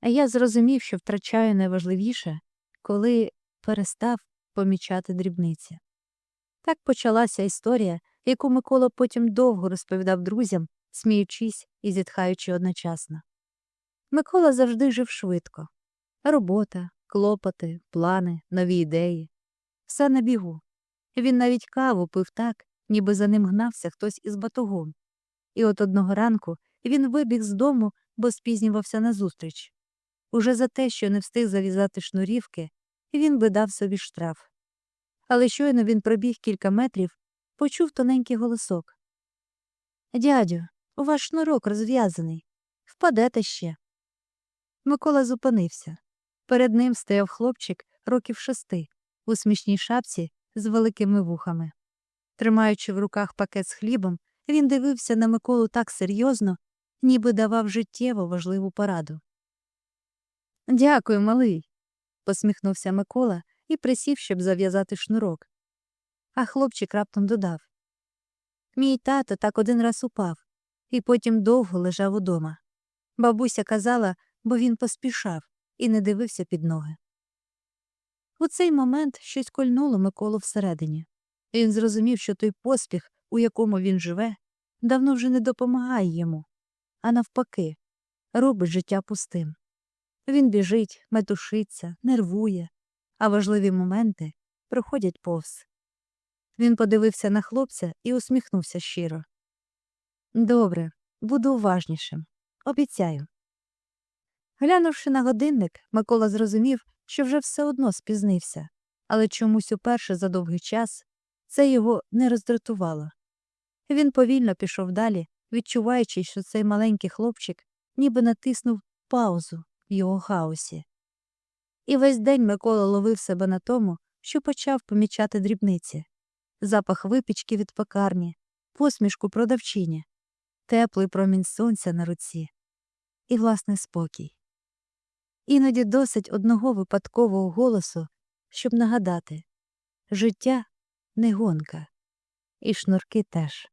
А я зрозумів, що втрачаю найважливіше, коли перестав помічати дрібниці. Так почалася історія, яку Микола потім довго розповідав друзям, сміючись і зітхаючи одночасно. Микола завжди жив швидко робота, клопоти, плани, нові ідеї. Все на бігу. Він навіть каву пив так, ніби за ним гнався хтось із батогом. І от одного ранку він вибіг з дому, бо спізнювався на зустріч. Уже за те, що не встиг зав'язати шнурівки, він би дав собі штраф. Але щойно він пробіг кілька метрів, почув тоненький голосок. Дядю, у вас шнурок розв'язаний. Впадете ще. Микола зупинився. Перед ним стояв хлопчик років шести, у смішній шапці з великими вухами. Тримаючи в руках пакет з хлібом, він дивився на Миколу так серйозно, ніби давав життєво важливу пораду. Дякую, малий, посміхнувся Микола і присів, щоб зав'язати шнурок. А хлопчик раптом додав Мій тато так один раз упав, і потім довго лежав удома. Бабуся казала, бо він поспішав і не дивився під ноги. У цей момент щось кольнуло Миколу всередині. Він зрозумів, що той поспіх, у якому він живе, давно вже не допомагає йому, а навпаки, робить життя пустим. Він біжить, метушиться, нервує, а важливі моменти проходять повз. Він подивився на хлопця і усміхнувся щиро. Добре, буду уважнішим. Обіцяю. Глянувши на годинник, Микола зрозумів, що вже все одно спізнився, але чомусь уперше за довгий час це його не роздратувало. Він повільно пішов далі, відчуваючи, що цей маленький хлопчик ніби натиснув паузу в його хаосі. І весь день Микола ловив себе на тому, що почав помічати дрібниці запах випічки від пекарні, посмішку продавчині, теплий промінь сонця на руці і власний спокій. Іноді досить одного випадкового голосу, щоб нагадати життя не гонка, і шнурки теж.